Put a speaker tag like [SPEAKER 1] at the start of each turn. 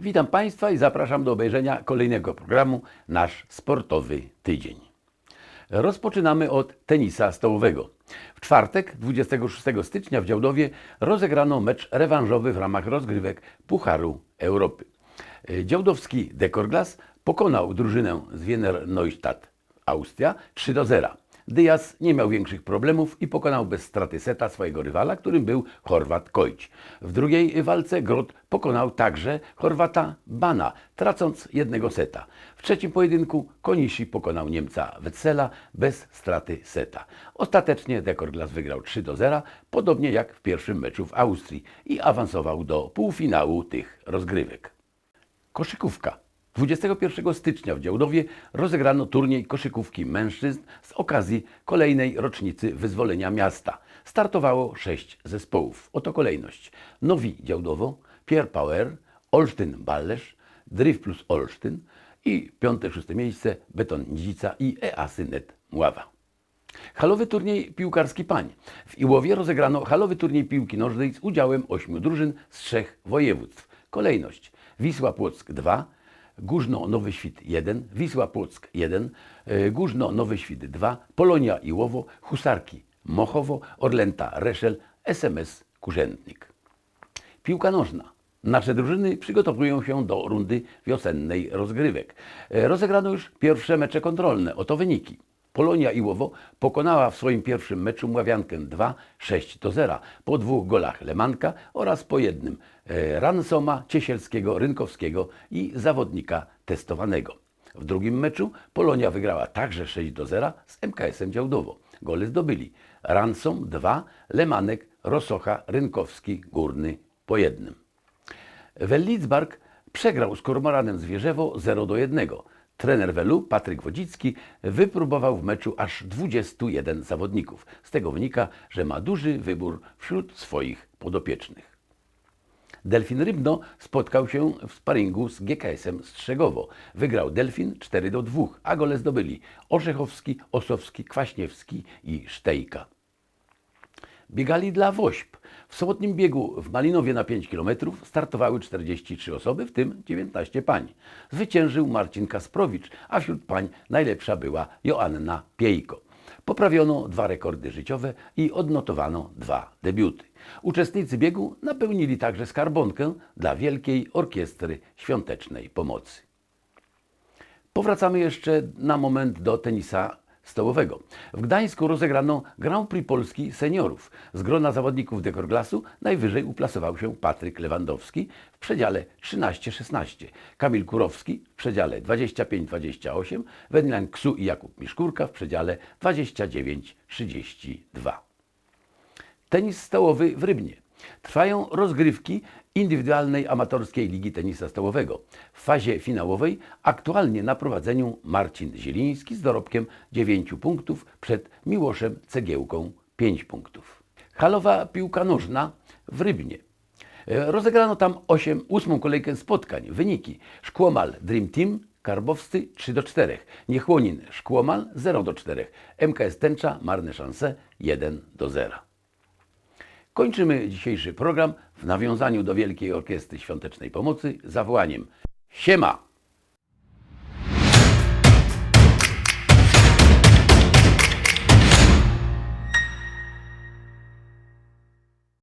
[SPEAKER 1] Witam Państwa i zapraszam do obejrzenia kolejnego programu Nasz Sportowy Tydzień. Rozpoczynamy od tenisa stołowego. W czwartek, 26 stycznia w Działdowie rozegrano mecz rewanżowy w ramach rozgrywek Pucharu Europy. Działdowski Dekorglas pokonał drużynę z Wiener Neustadt, Austria 3 do 0. Diaz nie miał większych problemów i pokonał bez straty seta swojego rywala, którym był Chorwat Kojć. W drugiej walce Grot pokonał także Chorwata Bana, tracąc jednego seta. W trzecim pojedynku Konishi pokonał Niemca Wetzela bez straty seta. Ostatecznie Dekorglas wygrał 3 do 0, podobnie jak w pierwszym meczu w Austrii i awansował do półfinału tych rozgrywek. Koszykówka. 21 stycznia w Działdowie rozegrano turniej koszykówki mężczyzn z okazji kolejnej rocznicy wyzwolenia miasta. Startowało sześć zespołów. Oto kolejność. Nowi Działdowo, Pierre Power, Olsztyn Ballesz, Drift plus Olsztyn i piąte, szóste miejsce Beton Nidzica i EASY.net Mława. Halowy turniej piłkarski pań. W Iłowie rozegrano halowy turniej piłki nożnej z udziałem ośmiu drużyn z trzech województw. Kolejność Wisła Płock 2, Górzno Nowy Świt 1, Wisła Płock 1, e, Górzno Nowy Świt 2, Polonia Iłowo, Husarki Mochowo, Orlęta Reszel, SMS Kurzętnik. Piłka nożna. Nasze drużyny przygotowują się do rundy wiosennej rozgrywek. E, Rozegrano już pierwsze mecze kontrolne. Oto wyniki. Polonia Iłowo pokonała w swoim pierwszym meczu Mławiankę 2 6 do 0 po dwóch golach Lemanka oraz po jednym e, Ransoma, Ciesielskiego, Rynkowskiego i zawodnika testowanego. W drugim meczu Polonia wygrała także 6 do 0 z MKS-em Działdowo. Gole zdobyli Ransom 2, Lemanek, Rosocha, Rynkowski, Górny po jednym. Wellitzbark przegrał z Kormoranem Zwierzewo 0 do 1. Trener Welu, Patryk Wodzicki, wypróbował w meczu aż 21 zawodników. Z tego wynika, że ma duży wybór wśród swoich podopiecznych. Delfin Rybno spotkał się w sparingu z GKS-em Strzegowo. Wygrał Delfin 4 do 2, a gole zdobyli Orzechowski, Osowski, Kwaśniewski i Sztejka. Biegali dla WOŚP. W sobotnim biegu w Malinowie na 5 km startowały 43 osoby, w tym 19 pań. Zwyciężył Marcin Kasprowicz, a wśród pań najlepsza była Joanna Piejko. Poprawiono dwa rekordy życiowe i odnotowano dwa debiuty. Uczestnicy biegu napełnili także skarbonkę dla Wielkiej Orkiestry Świątecznej Pomocy. Powracamy jeszcze na moment do tenisa stołowego. W Gdańsku rozegrano Grand Prix Polski seniorów. Z grona zawodników dekorglasu najwyżej uplasował się Patryk Lewandowski w przedziale 13-16, Kamil Kurowski w przedziale 25-28, Wendlan Ksu i Jakub Miszkurka w przedziale 29-32. Tenis stołowy w Rybnie. Trwają rozgrywki indywidualnej amatorskiej ligi tenisa stołowego. W fazie finałowej aktualnie na prowadzeniu Marcin Zieliński z dorobkiem 9 punktów przed Miłoszem Cegiełką 5 punktów. Halowa piłka nożna w Rybnie. E, Rozegrano tam 8, ósmą kolejkę spotkań. Wyniki. Szkłomal Dream Team Karbowscy 3 do 4. Niechłonin Szkłomal 0 do 4. MKS Tęcza Marne Szanse 1 do 0. Kończymy dzisiejszy program w nawiązaniu do Wielkiej Orkiestry Świątecznej Pomocy zawołaniem Siema!